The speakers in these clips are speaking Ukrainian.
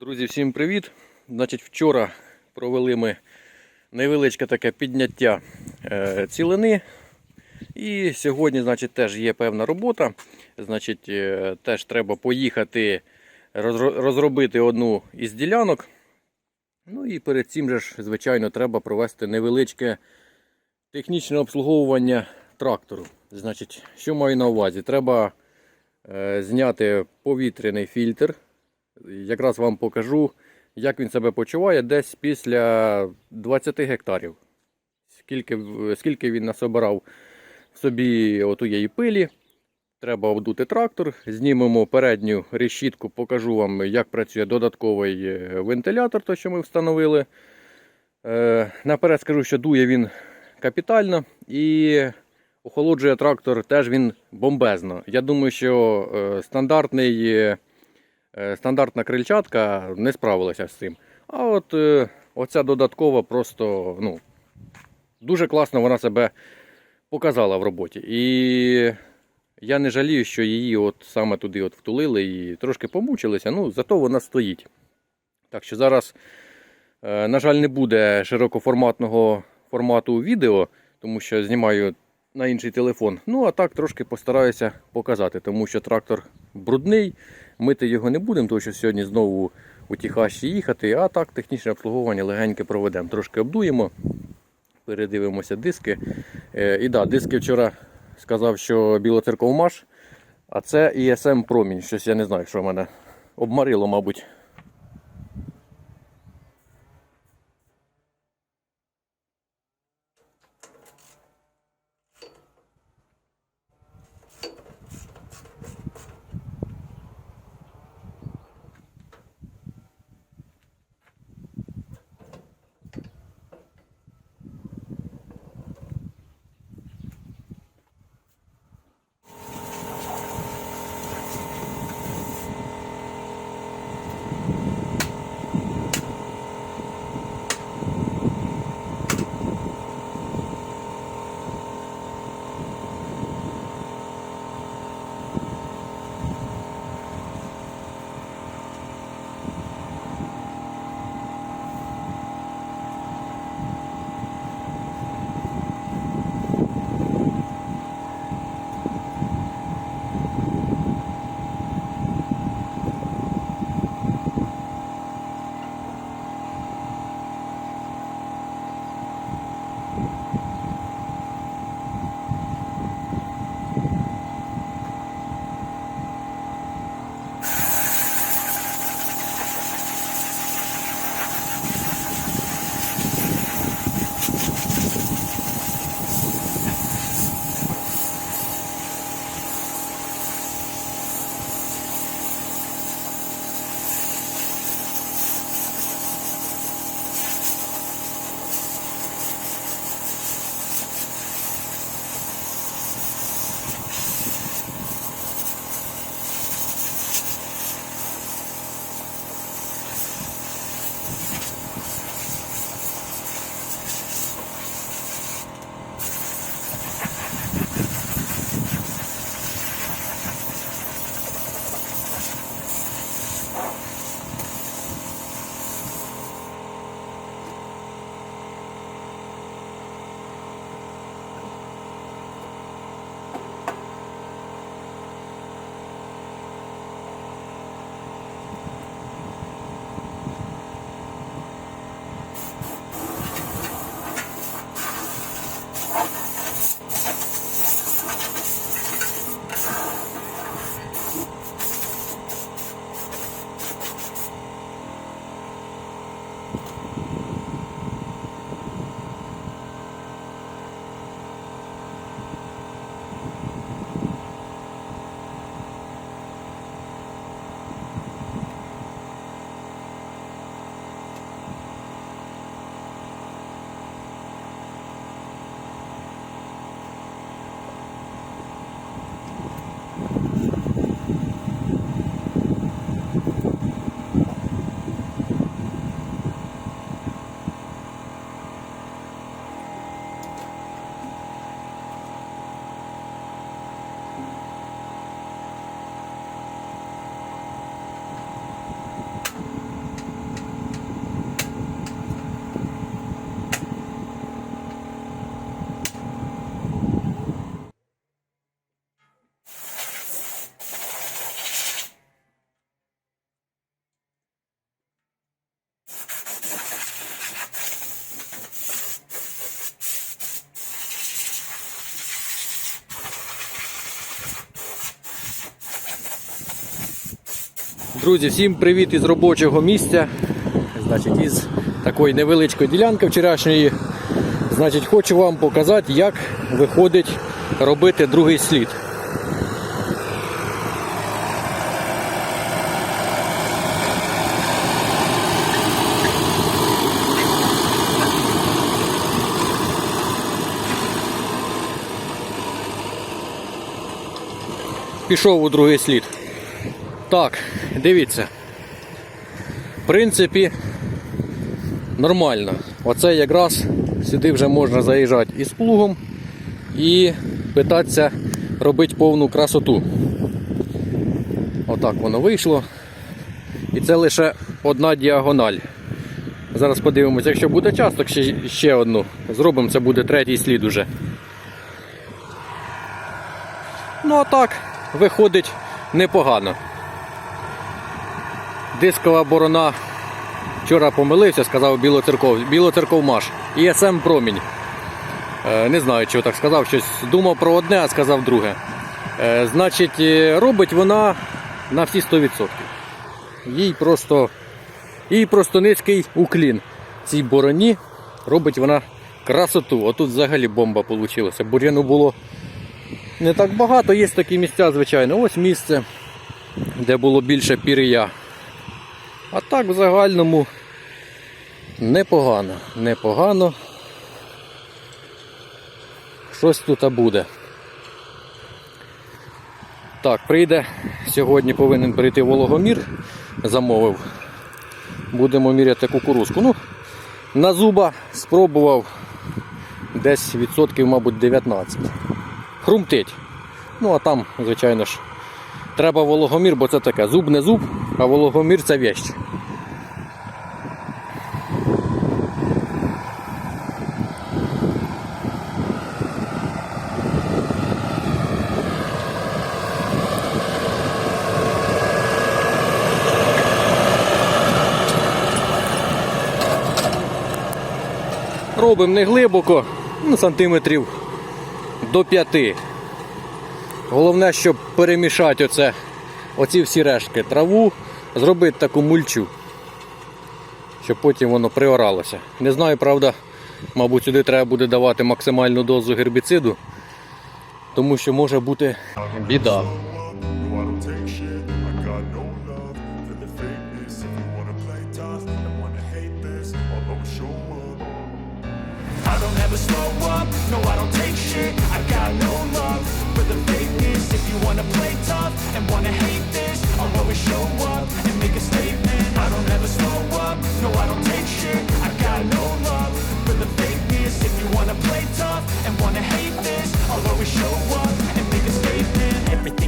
Друзі, всім привіт! Значить, вчора провели ми невеличке таке підняття е, цілини. І сьогодні, значить, теж є певна робота. Значить, е, теж треба поїхати розробити одну із ділянок. Ну і перед цим же ж, звичайно, треба провести невеличке технічне обслуговування трактору. Значить, що маю на увазі? Треба е, зняти повітряний фільтр. Якраз вам покажу, як він себе почуває десь після 20 гектарів. Скільки, скільки він насобирав собі отуєї пилі. Треба обдути трактор, знімемо передню решітку, покажу вам, як працює додатковий е, вентилятор, той, що ми встановили. Е, наперед скажу, що дує він капітально і охолоджує трактор теж він бомбезно. Я думаю, що е, стандартний. Е, стандартна крильчатка не справилася з цим. А от е, оця додаткова просто ну, дуже класно вона себе показала в роботі. І я не жалію, що її от саме туди от втулили і трошки помучилися, ну зато вона стоїть. Так що зараз, е, на жаль, не буде широкоформатного формату відео, тому що знімаю на інший телефон. Ну, а так трошки постараюся показати, тому що трактор брудний. Мити його не будемо, тому що сьогодні знову у Тіхаші їхати, а так технічне обслуговування легеньке проведемо. Трошки обдуємо, передивимося диски. Е, і да, диски вчора сказав, що білоцерковмаш, а це ISM промінь. Щось я не знаю, що в мене обмарило, мабуть. Друзі, всім привіт із робочого місця. Значить, із такої невеличкої ділянки вчорашньої. Значить, хочу вам показати, як виходить робити другий слід. Пішов у другий слід. Так, дивіться. В принципі, нормально. Оце якраз сюди вже можна заїжджати із плугом і питатися робити повну красоту. Отак воно вийшло. І це лише одна діагональ. Зараз подивимося, якщо буде час, то ще, ще одну. Зробимо, це буде третій слід уже. Ну а так, виходить непогано. Дискова борона. Вчора помилився, сказав Білоцерков, Білоцерков І СМ промінь. Е, не знаю, чого так сказав. Щось думав про одне, а сказав друге. Е, значить, е, робить вона на всі 100%. Їй просто, їй просто низький уклін. Цій бороні робить вона красоту. Отут взагалі бомба вийшла. Бур'яну було не так багато, є такі місця, звичайно. Ось місце, де було більше пір'я. А так в загальному непогано, непогано. Щось тут буде. Так, прийде. Сьогодні повинен прийти вологомір, замовив. Будемо міряти кукурузку. Ну, на зуба спробував десь відсотків, мабуть, 19. Хрумтить. Ну, а там, звичайно ж, треба вологомір, бо це таке. Зуб не зуб, а вологомір це вещь. Робимо не глибоко, ну, сантиметрів до 5. Головне, щоб перемішати оце, оці всі рештки траву, зробити таку мульчу, щоб потім воно приоралося. Не знаю, правда, мабуть, сюди треба буде давати максимальну дозу гербіциду, тому що може бути біда.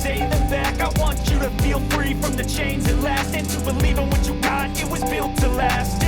say them back. I want you to feel free from the chains that last. And to believe in what you got, it was built to last,